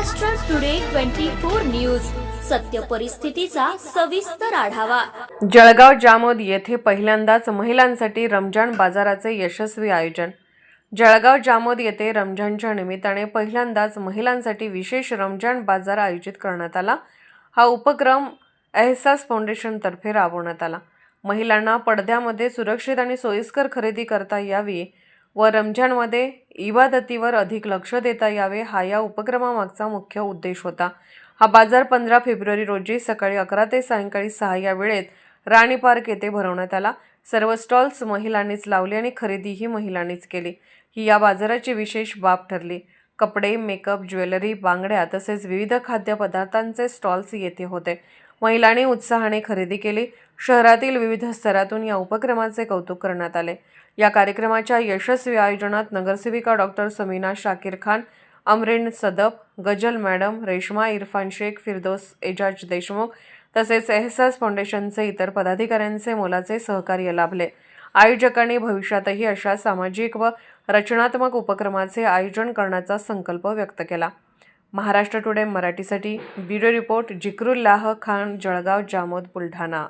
Maharashtra today twenty four news सत्य परिस्थितीचा सविस्तर आढावा. जळगाव जामोद येथे पहिल्यांदाच महिलांसाठी रमजान बाजाराचे यशस्वी आयोजन. जळगाव जामोद येथे रमजानच्या निमित्ताने पहिल्यांदाच महिलांसाठी विशेष रमजान बाजार आयोजित करण्यात आला. हा उपक्रम एहसास फाउंडेशनतर्फे राबवण्यात आला. महिलांना पडद्यामध्ये सुरक्षित आणि सोयीस्कर खरेदी करता यावी व रमजानमध्ये इबादतीवर अधिक लक्ष देता यावे हा या उपक्रमामागचा मुख्य उद्देश होता. हा बाजार पंधरा फेब्रुवारी रोजी सकाळी अकरा ते सायंकाळी सहा या वेळेत राणी पार्क येथे भरवण्यात आला. सर्व स्टॉल्स महिलांनीच लावले आणि खरेदीही महिलांनीच केली. ही या बाजाराची विशेष बाब ठरली. कपडे मेकअप ज्वेलरी बांगड्या तसेच विविध खाद्यपदार्थांचे स्टॉल्स येथे होते. महिलांनी उत्साहाने खरेदी केली. शहरातील विविध स्तरातून या उपक्रमाचे कौतुक करण्यात आले. या कार्यक्रमाच्या यशस्वी आयोजनात नगरसेविका डॉक्टर समीना शाकीर खान अमरीन सदप गजल मॅडम रेश्मा इरफान शेख फिरदोस एजाज देशमुख तसेच एहसास फाउंडेशनचे इतर पदाधिकाऱ्यांचे मोलाचे सहकार्य लाभले. आयोजकांनी भविष्यातही अशा सामाजिक व रचनात्मक उपक्रमाचे आयोजन करण्याचा संकल्प व्यक्त केला. महाराष्ट्र टुडे मराठीसाठी ब्युरो रिपोर्ट जिक्रुल्लाह खान जळगाव जामोद बुलढाणा.